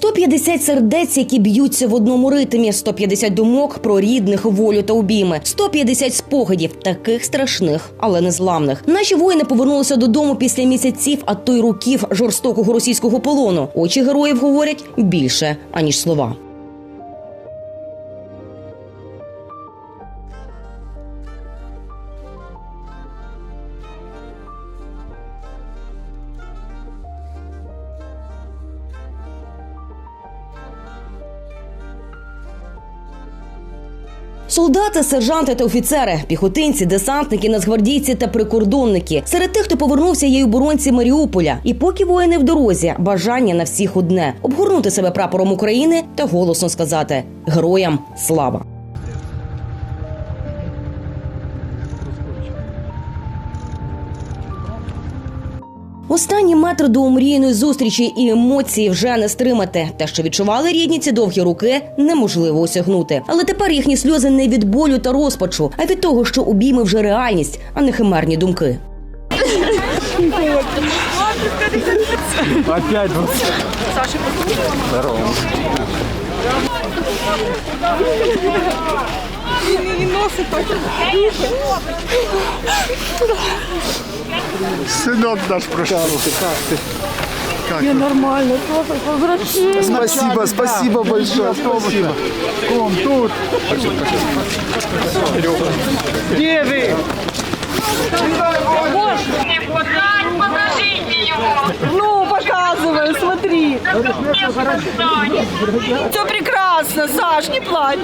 150 сердець, які б'ються в одному ритмі, 150 думок про рідних, волю та обійми, 150 спогадів, таких страшних, але незламних. Наші воїни повернулися додому після місяців, а то й років жорстокого російського полону. Очі героїв говорять більше аніж слова. Солдати, сержанти та офіцери, піхотинці, десантники, нацгвардійці та прикордонники. Серед тих, хто повернувся, є й оборонці Маріуполя. І поки воїни в дорозі, бажання на всіх одне обгорнути себе прапором України та голосно сказати героям слава. Останні метри до омріяної зустрічі і емоції вже не стримати. Те, що відчували рідні ці довгі руки, неможливо осягнути. Але тепер їхні сльози не від болю та розпачу, а від того, що обійми вже реальність, а не химерні думки. Опять. Здорово. Сынок наш прошел. Как ты? Как Я нормально, просто возвращение. Спасибо, спасибо большое. Спасибо. Ком, тут. Где вы? Подождите его! Ну, показывай, смотри. Все прекрасно, Саш, не плачь.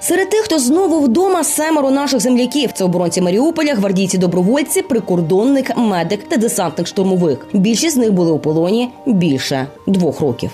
Серед тих, хто знову вдома, семеро наших земляків. Це оборонці Маріуполя, гвардійці добровольці, прикордонник, медик та десантник штурмовик. Більшість з них були у полоні більше двох років.